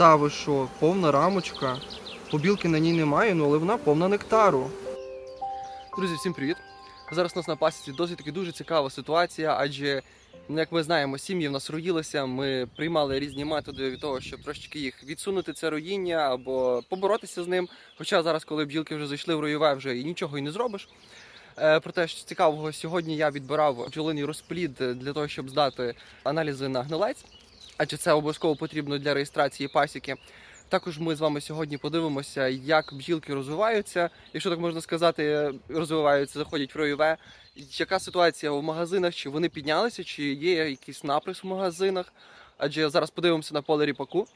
Та ви що, повна рамочка. Побілки на ній немає, ну але вона повна нектару. Друзі, всім привіт! Зараз у нас на пасіці досить таки дуже цікава ситуація, адже, як ми знаємо, сім'ї в нас роїлися. Ми приймали різні методи від того, щоб трошечки їх відсунути це роїння або поборотися з ним. Хоча зараз, коли бджілки вже зайшли в роєве, вже і нічого і не зробиш. Е, Проте що цікавого, сьогодні я відбирав бджолиний розплід для того, щоб здати аналізи на гнилець, адже це обов'язково потрібно для реєстрації пасіки. Також ми з вами сьогодні подивимося, як бджілки розвиваються, якщо так можна сказати, розвиваються, заходять в роєве. Яка ситуація в магазинах? Чи вони піднялися, чи є якийсь наприс в магазинах? Адже зараз подивимося на поле ріпаку.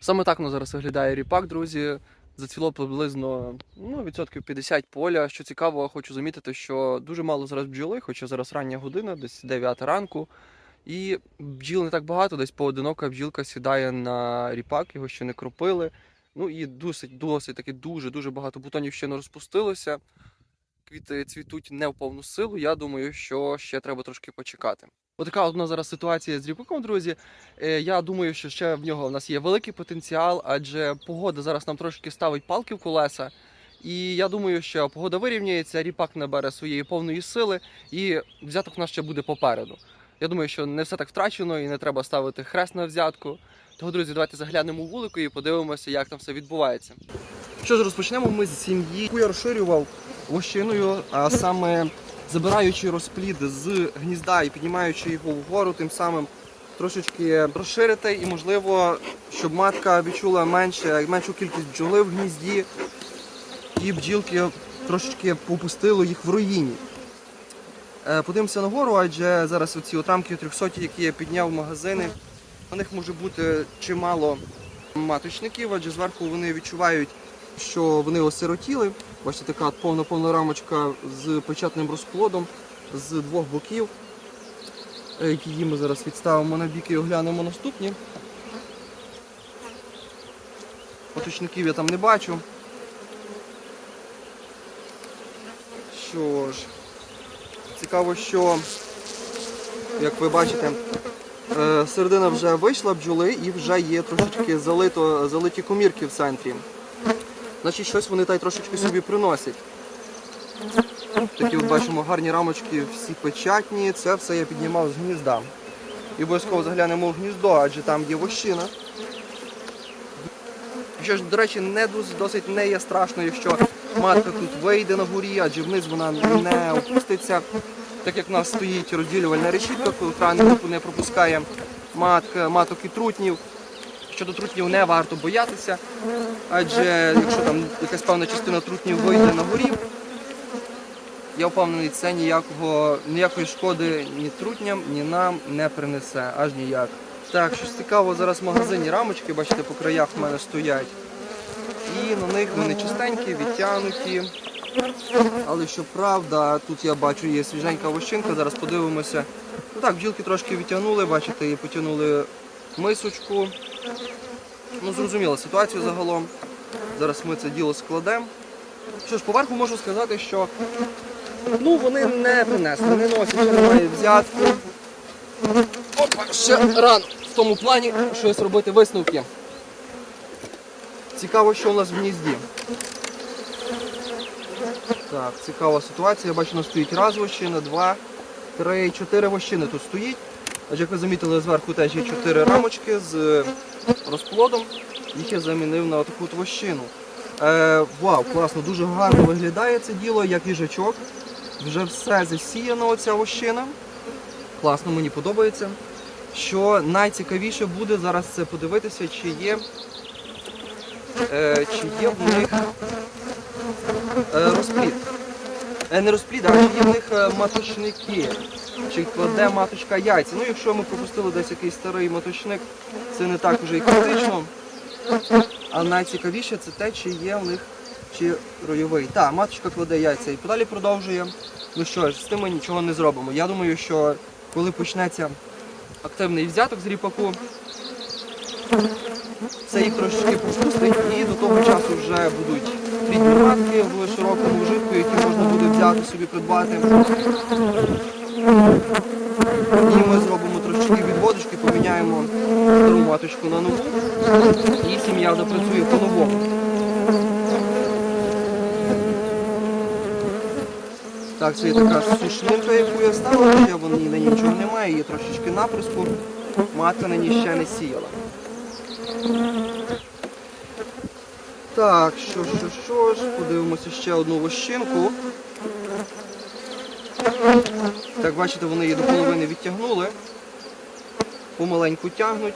Саме так нас зараз виглядає ріпак, друзі. Зацвіло приблизно ну, відсотків 50 поля. Що цікаво, хочу замітити, що дуже мало зараз бджоли, хоча зараз рання година, десь 9 ранку. І бджіл не так багато, десь поодинока бджілка сідає на ріпак, його ще не кропили. Ну і досить, досить таки дуже-дуже багато бутонів ще не розпустилося. Квіти цвітуть не в повну силу. Я думаю, що ще треба трошки почекати. Отака от у нас зараз ситуація з ріпаком, друзі. Е, Я думаю, що ще в нього в нас є великий потенціал, адже погода зараз нам трошки ставить палки в колеса. І я думаю, що погода вирівняється, ріпак набере своєї повної сили, і взяток у нас ще буде попереду. Я думаю, що не все так втрачено і не треба ставити хрест на взятку. Того, друзі, давайте заглянемо у вулику і подивимося, як там все відбувається. Що ж, розпочнемо ми з сім'ї, яку я розширював лощиною, а саме забираючи розплід з гнізда і піднімаючи його вгору, тим самим трошечки розширити і, можливо, щоб матка відчула менше, меншу кількість бджоли в гнізді, і бджілки трошечки попустило їх в руїні. Е, Подивимося нагору, адже зараз оці от рамки 300, які я підняв в магазини, на них може бути чимало маточників, адже зверху вони відчувають, що вони осиротіли. Бачите, така повна-повна рамочка з печатним розплодом з двох боків. Е, Її ми зараз відставимо на бік і оглянемо наступні. Маточників я там не бачу. Що ж. Цікаво, що, як ви бачите, е, середина вже вийшла бджоли і вже є трошечки залито, залиті комірки в центрі. Значить, щось вони та й трошечки собі приносять. Такі от бачимо гарні рамочки, всі печатні. Це все я піднімав з гнізда. І обов'язково заглянемо в гніздо, адже там є вощина. Що ж, до речі, не досить не є страшно, якщо матка тут вийде на горі, адже вниз вона не опуститься. Так як в нас стоїть розділювальна решітка, охранник не пропускає матк, маток і трутнів. Щодо трутнів не варто боятися, адже якщо там якась певна частина трутнів вийде на горі, я впевнений, це ніякого, ніякої шкоди ні трутням, ні нам не принесе, аж ніяк. Так, щось цікаво, зараз в магазині рамочки, бачите, по краях в мене стоять. І на них вони чистенькі, відтягнуті. Але що правда, тут я бачу є свіженька вощинка, зараз подивимося. Ну так, бджілки трошки відтягнули, бачите, і потягнули мисочку. Ну, зрозуміла ситуацію загалом. Зараз ми це діло складемо. Що ж, поверху можу сказати, що ну, вони не принесли, не носять, немає взятку. Опа, ще рано в тому плані щось робити висновки. Цікаво, що у нас в гнізді. Так, цікава ситуація. Я бачу, у нас стоїть раз вощина, два, три, чотири вощини тут стоїть. Адже як ви замітили, зверху теж є чотири рамочки з розплодом. Їх я замінив на таку вощину. Е, вау, класно, дуже гарно виглядає це діло, як їжачок. Вже все засіяно оця вощина. Класно, мені подобається. Що найцікавіше буде зараз це подивитися, чи є, е, чи є в них е, розплід. Е, не розплід, а чи є в них е, маточники. Чи кладе маточка яйця. Ну, якщо ми пропустили десь якийсь старий маточник, це не так уже і критично. А найцікавіше це те, чи є в них чи ройовий. Так, маточка кладе яйця і подалі продовжує. Ну що ж, з тим ми нічого не зробимо. Я думаю, що коли почнеться активний взяток з ріпаку, це їх трошки пропустить і до того часу вже будуть рідні матки в широкому вжитку, які можна буде взяти собі придбати. І ми зробимо трошки відводочки, поміняємо стару маточку на нову. сім'я вже працює по-новому. Так, це є така сушнинка, яку я ставив, ще на ній нічого немає, є трошечки наприску. Матка на ній ще не сіяла. Так, що, що, що ж, подивимося ще одну вощинку. Так, бачите, вони її до половини відтягнули. Помаленьку тягнуть.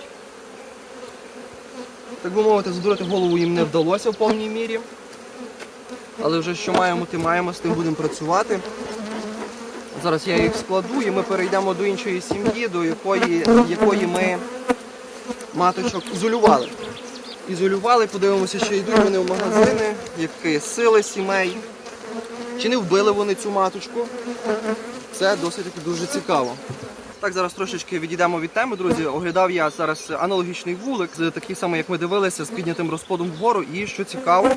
Так би мовити, задурити голову їм не вдалося в повній мірі. Але вже що маємо, ти маємо, з тим будемо працювати. Зараз я їх складу і ми перейдемо до іншої сім'ї, до якої, якої ми маточок ізолювали. Ізолювали, подивимося, що йдуть вони в магазини, які сили сімей. Чи не вбили вони цю маточку? Це досить дуже цікаво. Так, зараз трошечки відійдемо від теми, друзі. Оглядав я зараз аналогічний вулик, такий самий, як ми дивилися, з піднятим розподом вгору. І що цікаво,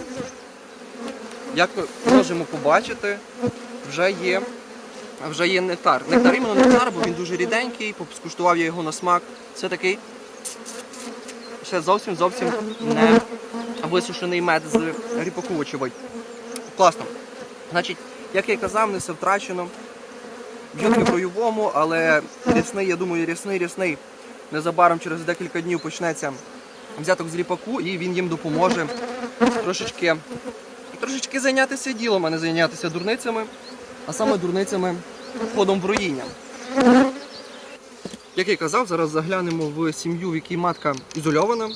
як ми можемо побачити, вже є, вже є нектар. Нектар іменно нектар, бо він дуже ріденький, скуштував я його на смак. Це такий ще зовсім зовсім не висушений мед з ріпаку, очевидь. Класно. Значить, як я й казав, не все втрачено. Б'ють не в бойовому, але рясний, я думаю, рясний, рясний. Незабаром через декілька днів почнеться взяток з ріпаку, і він їм допоможе трошечки, трошечки зайнятися ділом, а не зайнятися дурницями, а саме дурницями входом в руїння. Як я казав, зараз заглянемо в сім'ю, в якій матка ізольована.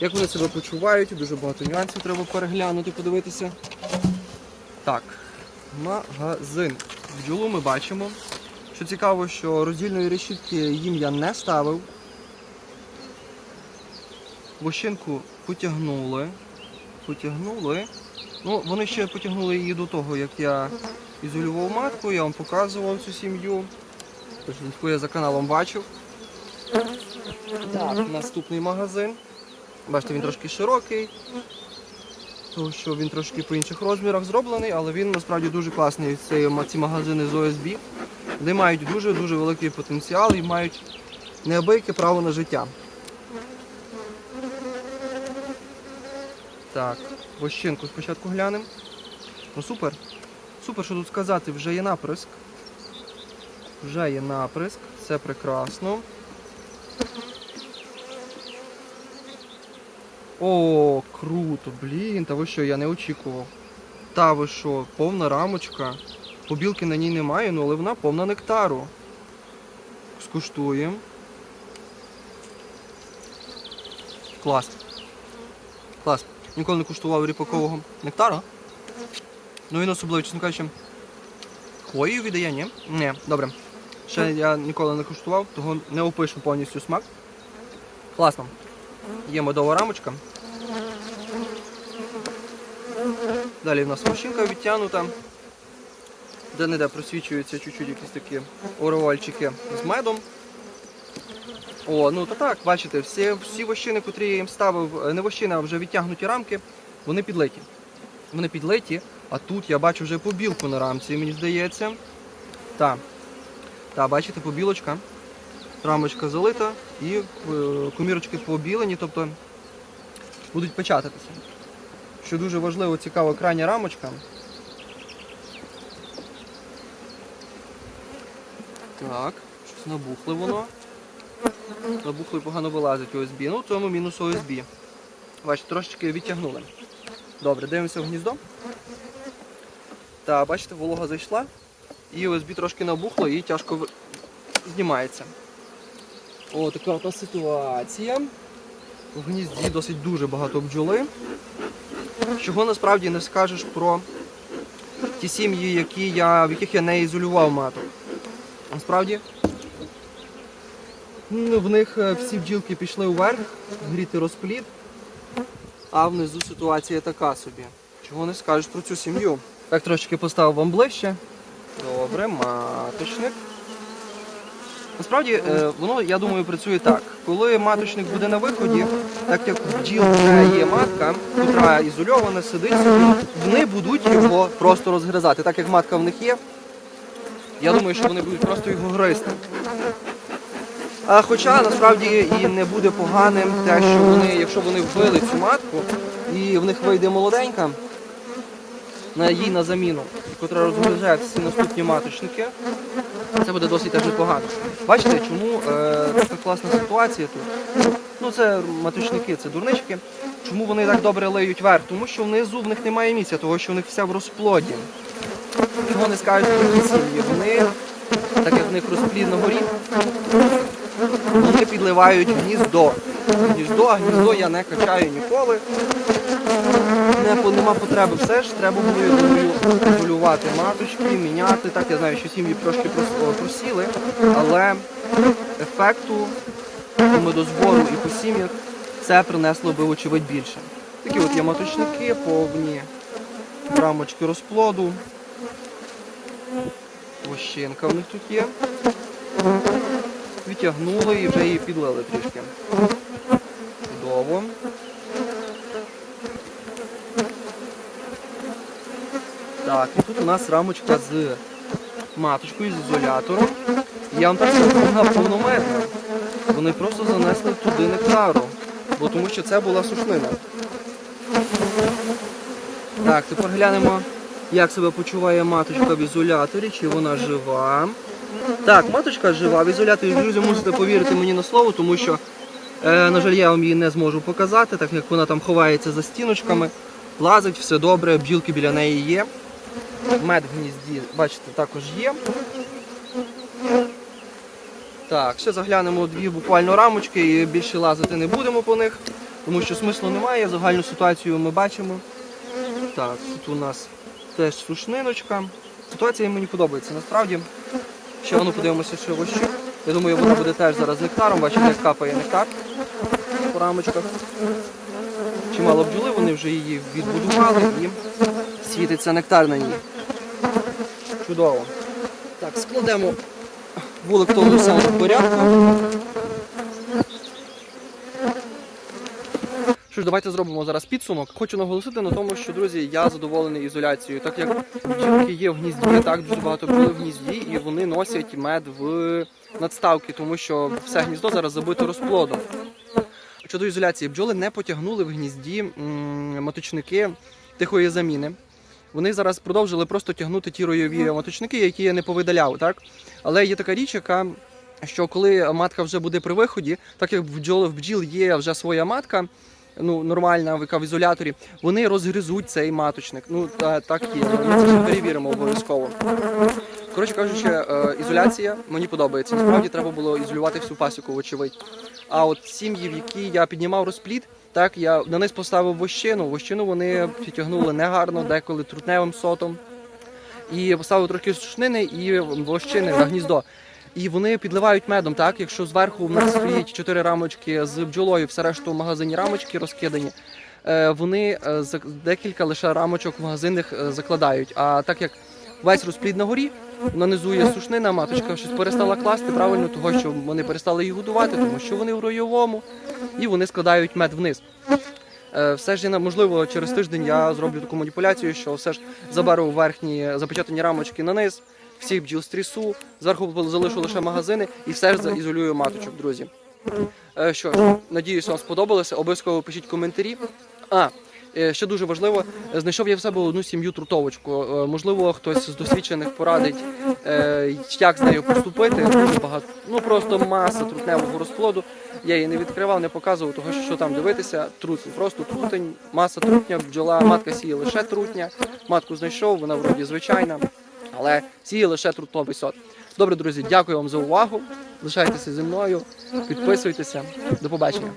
Як вони себе почувають, дуже багато нюансів треба переглянути, подивитися. Так, магазин. Бджолу ми бачимо. Що цікаво, що роздільної решітки їм я не ставив. Вощинку потягнули. Потягнули. Ну, вони ще потягнули її до того, як я ізолював матку, я вам показував цю сім'ю. Тож я за каналом бачив. Так, наступний магазин. Бачите, він трошки широкий, тому що він трошки по інших розмірах зроблений, але він насправді дуже класний. Це ці магазини з ОСБ. Вони мають дуже-дуже великий потенціал і мають неабияке право на життя. Так, вощинку спочатку глянемо. Ну супер. Супер, що тут сказати, вже є наприск. Вже є наприск, все прекрасно. О, круто, блін, та ви що, я не очікував. Та ви що, повна рамочка. Побілки на ній немає, ну але вона повна нектару. Скуштуємо. Клас. Клас. Ніколи не куштував ріпакового нектару. Ну він особливо, чесно кажучи. Хвоєю віддає, ні? Ні, добре. Ще я ніколи не куштував, того не опишу повністю смак. Класно. Є медова рамочка. Далі в нас машинка відтягнута. Де-не-де просвічуються чуть-чуть якісь такі ореольчики з медом. О, ну то так, бачите, всі, всі вощини, котрі я їм ставив, е, не вощини, а вже відтягнуті рамки, вони підлиті. Вони підлиті, а тут я бачу вже побілку на рамці, мені здається. Так. Так, бачите, побілочка. Рамочка залита і е, комірочки побілені, тобто будуть печататися. Що дуже важливо, цікаво, крайня рамочка. Так, щось набухле воно. Набухло і погано вилазить ОСБ. Ну, в цьому мінус ОСБ. Бачите, трошечки відтягнули. Добре, дивимося в гніздо. Так, бачите, волога зайшла. І ОСБ трошки набухло і тяжко знімається. О, така от ситуація. В гнізді досить дуже багато бджоли. Чого насправді не скажеш про ті сім'ї, які я, в яких я не ізолював маток. Насправді ну, в них е, всі бджілки пішли вверх, гріти розплід, а внизу ситуація така собі. Чого не скажеш про цю сім'ю? Так трошки поставив вам ближче. Добре, маточник. Насправді, е, воно, я думаю, працює так. Коли маточник буде на виході, так як в бджіл є матка, яка ізольована, сидить вони будуть його просто розгризати. Так як матка в них є, я думаю, що вони будуть просто його гризти. А хоча насправді і не буде поганим те, що вони, якщо вони вбили цю матку, і в них вийде молоденька на їй на заміну, котра розгружає всі наступні маточники, це буде досить теж непогано. Бачите, чому е, така класна ситуація тут? Ну це маточники, це дурнички. Чому вони так добре леють верх? Тому що внизу в них немає місця, того що в них все в розплоді. Чого не скажуть сім'ї? Вони, так як в них розплід на горі, вони підливають гніздо. Гніздо, гніздо я не качаю ніколи. Не, нема потреби. Все ж треба було регулювати маточки, міняти. Так, я знаю, що сім'ї трошки прос- просіли, але ефекту саме до збору і по сім'ях це принесло би, очевидь, більше. Такі от є маточники, повні рамочки розплоду. Вощинка в них тут є. Відтягнули і вже її підлили трішки. Чудово. Так, і тут у нас рамочка з маточкою, з ізолятором. Я вам так скажу, вона повнометна. Вони просто занесли туди нектару, бо тому що це була сушнина. Так, тепер глянемо, як себе почуває маточка в ізоляторі, чи вона жива. Так, маточка жива в ізоляторі, друзі, мусите повірити мені на слово, тому що, на жаль, я вам її не зможу показати, так як вона там ховається за стіночками, лазить, все добре, бджілки біля неї є. Мед в гнізді, бачите, також є. Так, ще заглянемо дві буквально рамочки і більше лазити не будемо по них, тому що смислу немає, загальну ситуацію ми бачимо. Так, тут у нас теж сушниночка. Ситуація мені подобається насправді. Ще воно подивимося, що що. Я думаю, вона буде теж зараз нектаром, бачите, як капає нектар по рамочках. Чимало бджоли, вони вже її відбудували і світиться нектар на ній. Чудово. Так, складемо вулик в тому самому порядку. Що ж, давайте зробимо зараз підсумок. Хочу наголосити на тому, що друзі, я задоволений ізоляцією, так як бджілки є в гнізді, так дуже багато бджоли в гнізді, і вони носять мед в надставки, тому що все гніздо зараз забито розплодом. Щодо ізоляції, бджоли не потягнули в гнізді м, маточники тихої заміни. Вони зараз продовжили просто тягнути ті ройові маточники, які я не повидаляв, так? Але є така річ, яка що коли матка вже буде при виході, так як в бджол, в бджіл є вже своя матка, ну нормальна, яка в ізоляторі, вони розгризуть цей маточник. Ну та, так є. Ми це ще перевіримо обов'язково. Коротше кажучи, е, ізоляція мені подобається. Насправді треба було ізолювати всю пасіку, вочевидь. А от сім'ї, в які я піднімав розплід, так я на низ поставив вощину. Вощину вони підтягнули негарно, деколи трутневим сотом. І поставив трохи сушнини і вощини на гніздо. І вони підливають медом, так? Якщо зверху в нас стоїть чотири рамочки з бджолою, все решту в магазині рамочки розкидані. е, Вони е, декілька лише рамочок в магазинних е, закладають. А так як весь розплід на горі, нанизу є сушнина, маточка щось перестала класти правильно, того що вони перестали їх годувати, тому що вони в ройовому, і вони складають мед вниз. Е, Все ж можливо, через тиждень я зроблю таку маніпуляцію, що все ж заберу верхні запечатані рамочки на низ, всіх бджіл стрісу, зверху залишу лише магазини і все ж заізолюю маточок, друзі. Е, Що ж, надіюсь, вам сподобалося. Обов'язково пишіть коментарі. А, ще дуже важливо, е, знайшов я в себе одну сім'ю трутовочку. Е, Можливо, хтось з досвідчених порадить, е, як з нею поступити. Багато, ну просто маса трутневого розплоду. Я її не відкривав, не показував, того що там дивитися. Трутень, просто трутень, маса трутня, бджола, матка сіє лише трутня. Матку знайшов, вона вроді звичайна, але сіє лише трутовий сорт. Добре, друзі, дякую вам за увагу. Лишайтеся зі мною, підписуйтеся. До побачення.